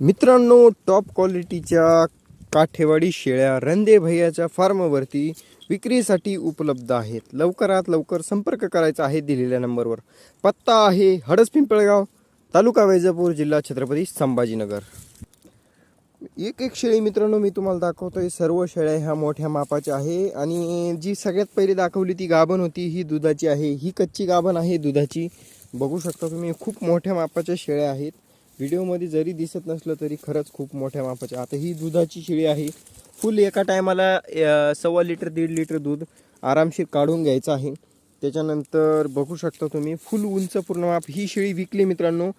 मित्रांनो टॉप क्वालिटीच्या काठेवाडी शेळ्या रंदे भैयाच्या फार्मवरती विक्रीसाठी उपलब्ध आहेत. लवकरात लवकर संपर्क करायचा आहे दिलेल्या नंबरवर. पत्ता आहे हडस पिंपळगाव तालुका वैजापूर जिल्हा छत्रपती संभाजीनगर. एक एक शेळी मित्रांनो मी तुम्हाला दाखवतोय. सर्व शेळ्या ह्या मोठ्या मापाच्या आहे आणि जी सगळ्यात पहिली दाखवली ती गाभण होती ही दुधाची आहे. ही कच्ची गाभण आहे दुधाची. बघू शकता तुम्ही खूप मोठ्या मापाच्या शेळ्या आहेत. व्हिडिओमध्ये जरी दिसत नसलं तरी खरंच खूप मोठ्या मापाच्या आता ही दुधाची शेळी आहे. फुल एका टायमाला सव्वा लिटर दीड लिटर दूध आरामशीर काढून घ्यायचं आहे. त्याच्यानंतर बघू शकता तुम्ही फुल उंच पूर्ण माप ही शेळी विकली मित्रांनो.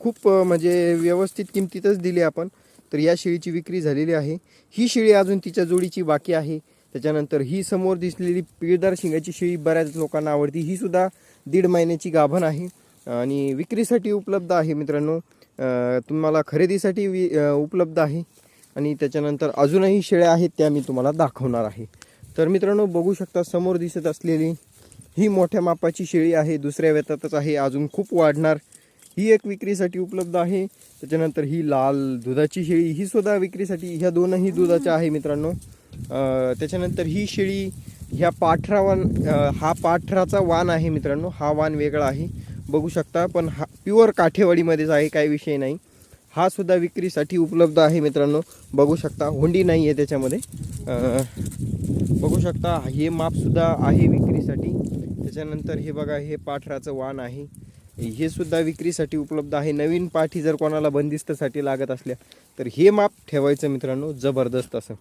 खूप म्हणजे व्यवस्थित किमतीतच दिली आपण तर या शेळीची विक्री झालेली आहे. ही शेळी अजून तिच्या जोडीची बाकी आहे. त्याच्यानंतर ही समोर दिसलेली पिळदार शिंगाची शेळी बऱ्याच लोकांना आवडती. ही सुद्धा दीड महिन्याची गाभण आहे. आणि विक्रीसाठी उपलब्ध आहे मित्रांनो. तुम्हाला खरेदीसाठी वि उपलब्ध आहे. आणि त्याच्यानंतर अजूनही शेळ्या आहेत त्या मी तुम्हाला दाखवणार आहे. तर मित्रांनो बघू शकता समोर दिसत असलेली ही मोठ्या मापाची शेळी आहे. दुसऱ्या वेतातच आहे अजून खूप वाढणार. ही एक विक्रीसाठी उपलब्ध आहे. त्याच्यानंतर ही लाल दुधाची शेळी ही सुद्धा विक्रीसाठी ह्या दोनही दुधाच्या आहे मित्रांनो. त्याच्यानंतर ही शेळी ह्या पाठरा वान हा पाठराचा वान आहे मित्रांनो. हा वाण वेगळा आहे. बघू शकता पण हा प्युअर काठेवाडीमध्येच आहे काही विषय नाही. हा सुद्धा विक्रीसाठी उपलब्ध आहे मित्रांनो. बघू शकता हुंडी नाही आहे त्याच्यामध्ये. बघू शकता हे मापसुद्धा आहे विक्रीसाठी. त्याच्यानंतर हे बघा हे पाठराचं वाण आहे. हे सुद्धा विक्रीसाठी उपलब्ध आहे. नवीन पाठी जर कोणाला बंदिस्तसाठी लागत असल्या तर हे माप ठेवायचं मित्रांनो जबरदस्त असं.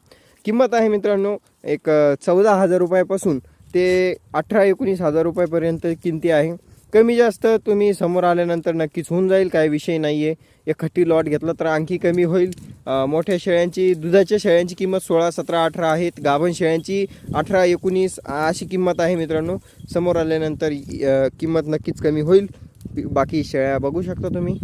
किंमत आहे मित्रांनो एक चौदा हजार रुपयापासून ते अठरा एकोणीस हजार रुपयापर्यंत किमती आहे. कमी जास्त तुम्ही समोर आल्यानंतर नक्कीच होऊन जाईल काय विषय नाही आहे एक खट्टी लॉट घेतला तर आणखी कमी होईल. मोठ्या शेळ्यांची दुधाच्या शेळ्यांची किंमत सोळा सतरा अठरा आहेत. गाभण शेळ्यांची अठरा एकोणीस अशी किंमत आहे मित्रांनो. समोर आल्यानंतर किंमत नक्कीच कमी होईल. बाकी शेळ्या बघू शकता तुम्ही.